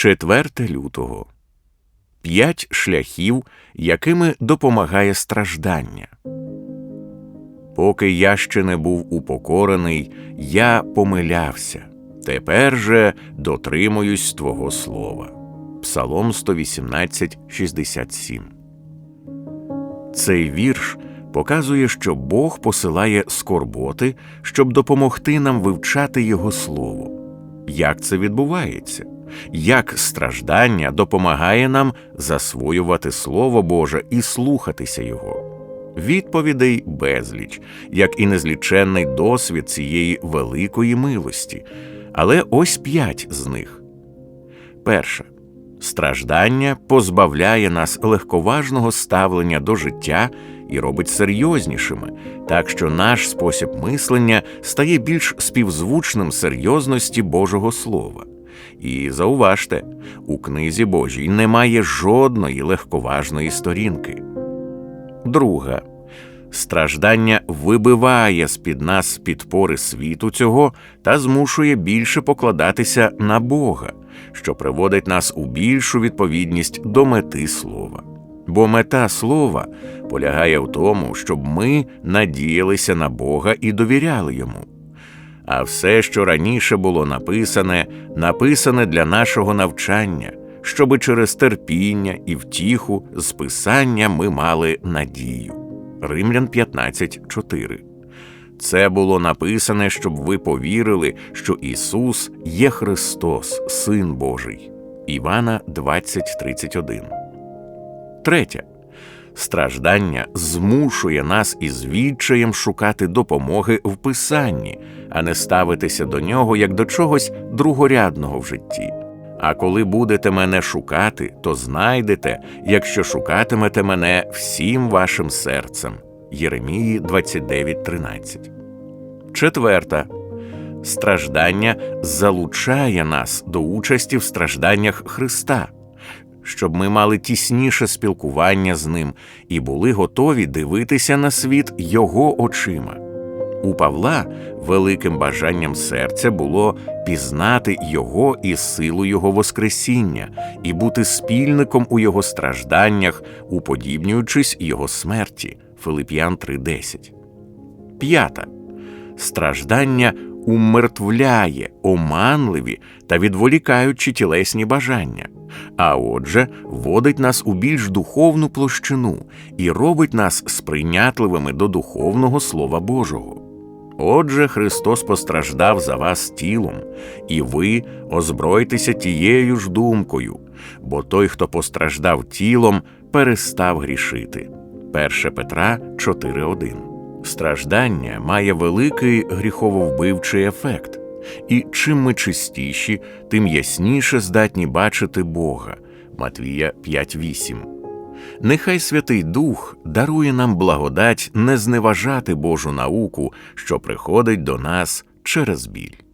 4 лютого. П'ять шляхів, якими допомагає страждання. Поки я ще не був упокорений, я помилявся. Тепер же дотримуюсь Твого слова. Псалом 118, 67. Цей вірш показує, що Бог посилає скорботи, щоб допомогти нам вивчати Його Слово. Як це відбувається? Як страждання допомагає нам засвоювати Слово Боже і слухатися Його? Відповідей безліч, як і незліченний досвід цієї великої милості. Але ось п'ять з них. Перше. Страждання позбавляє нас легковажного ставлення до життя і робить серйознішими, так що наш спосіб мислення стає більш співзвучним серйозності Божого Слова. І зауважте, у книзі Божій немає жодної легковажної сторінки. Друга страждання вибиває з під нас підпори світу цього та змушує більше покладатися на Бога, що приводить нас у більшу відповідність до мети слова. Бо мета слова полягає в тому, щоб ми надіялися на Бога і довіряли йому. А все, що раніше було написане, написане для нашого навчання, щоби через терпіння і втіху з писання ми мали надію. Римлян 15.4 Це було написане, щоб ви повірили, що Ісус є Христос, Син Божий. Івана 20.31 Третє. Страждання змушує нас із відчаєм шукати допомоги в писанні, а не ставитися до нього як до чогось другорядного в житті. А коли будете мене шукати, то знайдете, якщо шукатимете мене всім вашим серцем. Єремії 29.13. Четверта. Страждання залучає нас до участі в стражданнях Христа, щоб ми мали тісніше спілкування з Ним і були готові дивитися на світ Його очима. У Павла великим бажанням серця було пізнати Його і силу Його Воскресіння і бути спільником у Його стражданнях, уподібнюючись Його смерті. Филип'ян 3:10. П'ята. Страждання умертвляє оманливі та відволікаючі тілесні бажання, а отже, вводить нас у більш духовну площину і робить нас сприйнятливими до духовного Слова Божого. Отже, Христос постраждав за вас тілом, і ви озбройтеся тією ж думкою, бо той, хто постраждав тілом, перестав грішити. 1 Петра 4.1 Страждання має великий гріхововбивчий ефект, і чим ми чистіші, тим ясніше здатні бачити Бога. Матвія 5.8 Нехай Святий Дух дарує нам благодать не зневажати Божу науку, що приходить до нас через біль.